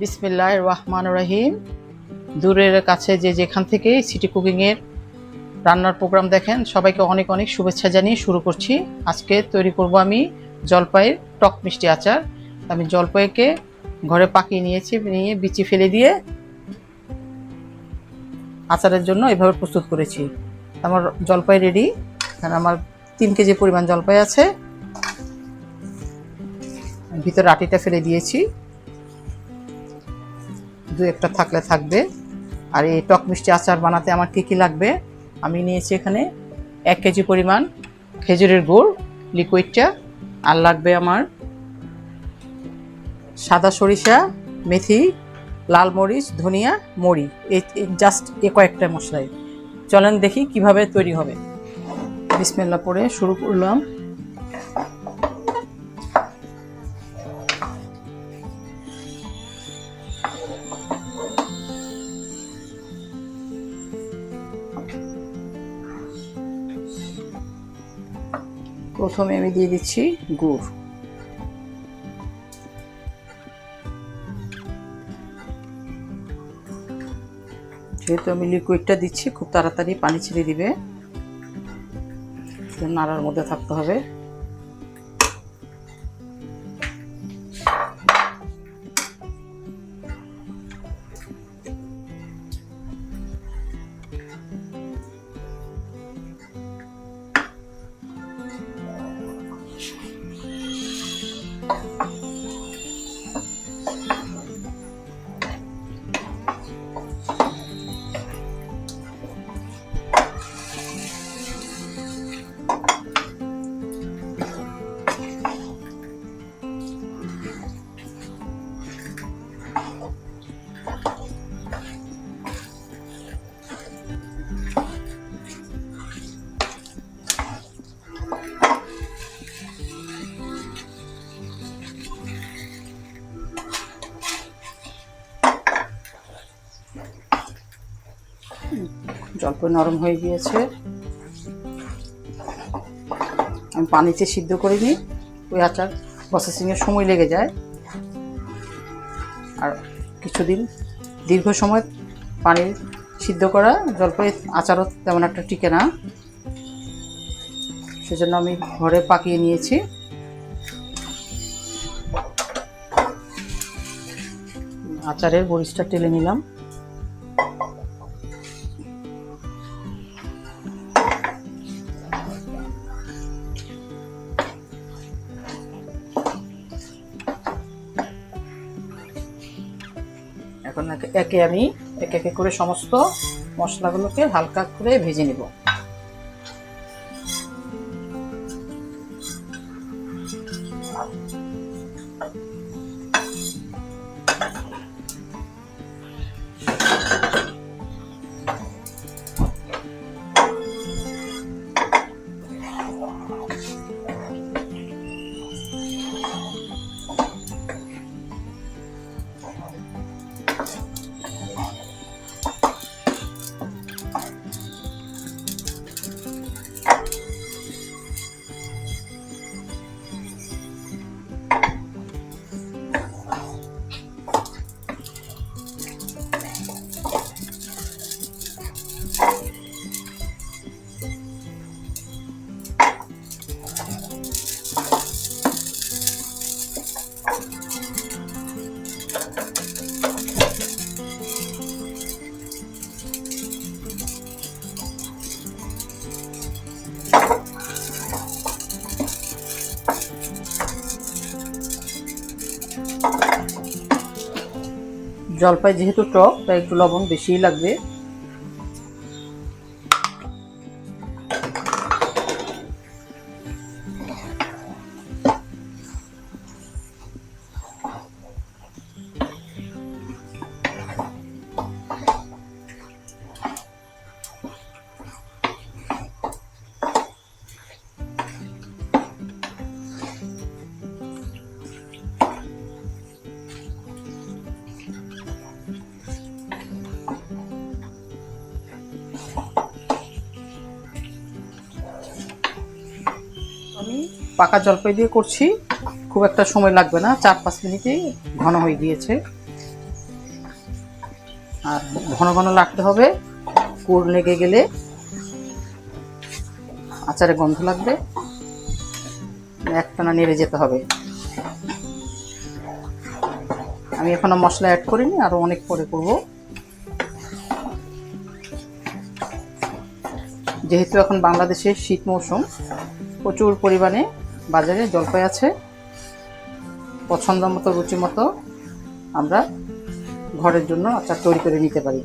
বিসমিল্লাহ রহমান রহিম। দূরের কাছে যে যেখান থেকে সিটি কুকিংয়ের রান্নার প্রোগ্রাম দেখেন, সবাইকে অনেক অনেক শুভেচ্ছা জানিয়ে শুরু করছি। আজকে তৈরি করব আমি জলপাইয়ের টক মিষ্টি আচার। আমি জলপাইকে ঘরে পাকিয়ে নিয়েছি, নিয়ে বিচি ফেলে দিয়ে আচারের জন্য এভাবে প্রস্তুত করেছি। আমার জলপাই রেডি এখানে আমার তিন কেজি পরিমাণ জলপাই আছে। ভিতরে আটিটা ফেলে দিয়েছি। দু একটা থাকলে থাকবে। আর এই টক মিষ্টি আচার বানাতে আমার কী কী লাগবে? আমি নিয়েছি এখানে এক কেজি পরিমাণ খেজুরের গুড়, লিকুইডটা, আর লাগবে আমার সাদা সরিষা, মেথি, লাল মরিচ, ধনিয়া, মরি। এই জাস্ট এ কয়েকটা মশলাই চলেন দেখি কীভাবে তৈরি হবে। বিসমেল্লা পরে শুরু করলাম। প্রথমে আমি দিয়ে দিচ্ছি গুড়। যেহেতু আমি লিকুইডটা দিচ্ছি, খুব তাড়াতাড়ি পানি ছেড়ে দিবে। নাড়ার মধ্যে থাকতে হবে। জলপাই নরম হয়ে গিয়েছে। আমি পানিতে সিদ্ধ করে নিই। ওই আচার প্রসেসিংয়ের সময় লেগে যায়। আর কিছুদিন দীর্ঘ সময় পানি সিদ্ধ করা জলপাই আচারও তেমন একটা টিকে না। সেজন্য আমি ঘরে পাকিয়ে নিয়েছি। আচারের বরিশটা টেলে নিলাম। এখন একে- আমি এক একে করে সমস্ত মশলাগুলোকে হালকা করে ভেজে নিব। জলপাই যেহেতু টক তাই একটু লবণ বেশিই লাগবে। পাকা জলপাই দিয়ে করছি। খুব একটা সময় লাগবে না, চার পাঁচ মিনিটেই ঘন হয়ে গিয়েছে। আর ঘন ঘন লাগতে হবে, কুর লেগে গেলে আচারে গন্ধ লাগবে। একটানা নেড়ে যেতে হবে। আমি এখনও মশলা অ্যাড করিনি, আরও অনেক পরে করব। যেহেতু এখন বাংলাদেশে শীত মৌসুম, প্রচুর পরিমাণে বাজারে জলপাই আছে, পছন্দ মতো, রুচি মতো আমরা ঘরের জন্য আচার তৈরি করে নিতে পারি।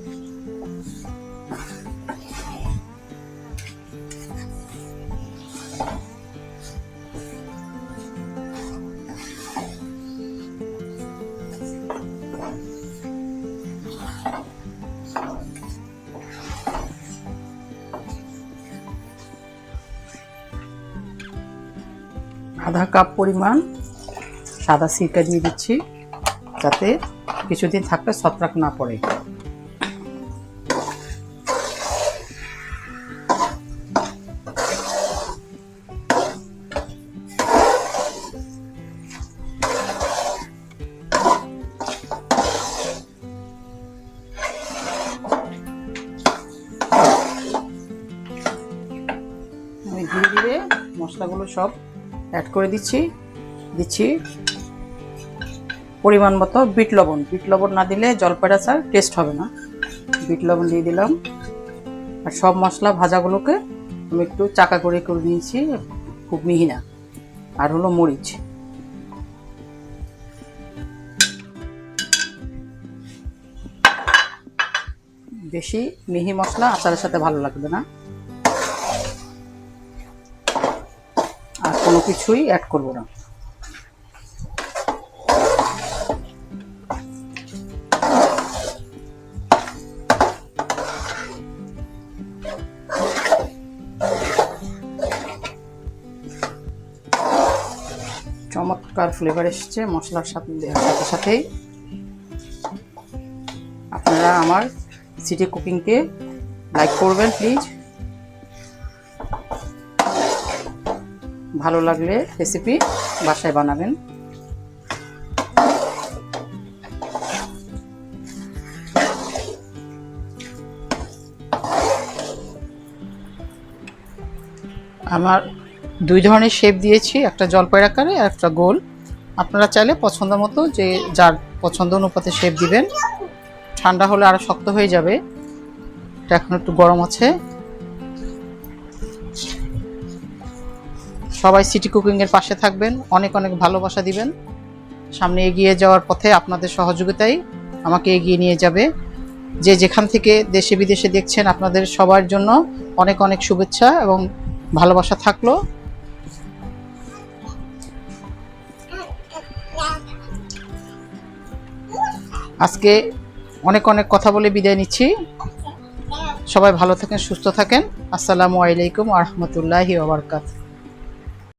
আধা কাপ পরিমাণ সাদা সিরকা দিয়ে দিচ্ছি, যাতে কিছুদিন থাকলে ছত্রাক না পড়ে। ধীরে ধীরে মশলাগুলো সব অ্যাড করে দিচ্ছি। দিচ্ছি পরিমাণ মতো বিট লবণ। বিট লবণ না দিলে জলপাই আচার টেস্ট হবে না। বিট লবণ দিয়ে দিলাম। আর সব মশলা ভাজাগুলোকে আমি একটু চাকা করে করে নিয়েছি, খুব মিহি না। আর হলো মরিচ। বেশি মিহি মশলা আচারের সাথে ভালো লাগবে না। কোনো কিছুই অ্যাড করব না। চমৎকার ফ্লেভার এসেছে, মশলার সাথে সাথে সাথেই। আপনারা আমার সিটি কুকিংকে লাইক করবেন প্লিজ ভালো লাগলে রেসিপি বাসায় বানাবেন। আমার দুই ধরনের শেপ দিয়েছি, একটা জলপাই আকারে আর একটা গোল। আপনারা চাইলে পছন্দ মতো যে যার পছন্দ অনুপাতে শেপ দিবেন। ঠান্ডা হলে আরও শক্ত হয়ে যাবে। এটা এখন একটু গরম আছে। সবাই সিটি কুকিংয়ের পাশে থাকবেন, অনেক অনেক ভালোবাসা দিবেন। সামনে এগিয়ে যাওয়ার পথে আপনাদের সহযোগিতাই আমাকে এগিয়ে নিয়ে যাবে। যে যেখান থেকে দেশে বিদেশে দেখছেন আপনাদের সবার জন্য অনেক অনেক শুভেচ্ছা এবং ভালোবাসা থাকল। আজকে অনেক অনেক কথা বলে বিদায় নিচ্ছি। সবাই ভালো থাকেন, সুস্থ থাকেন। আসসালামু আলাইকুম আহমতুল্লাহি ওবরকাত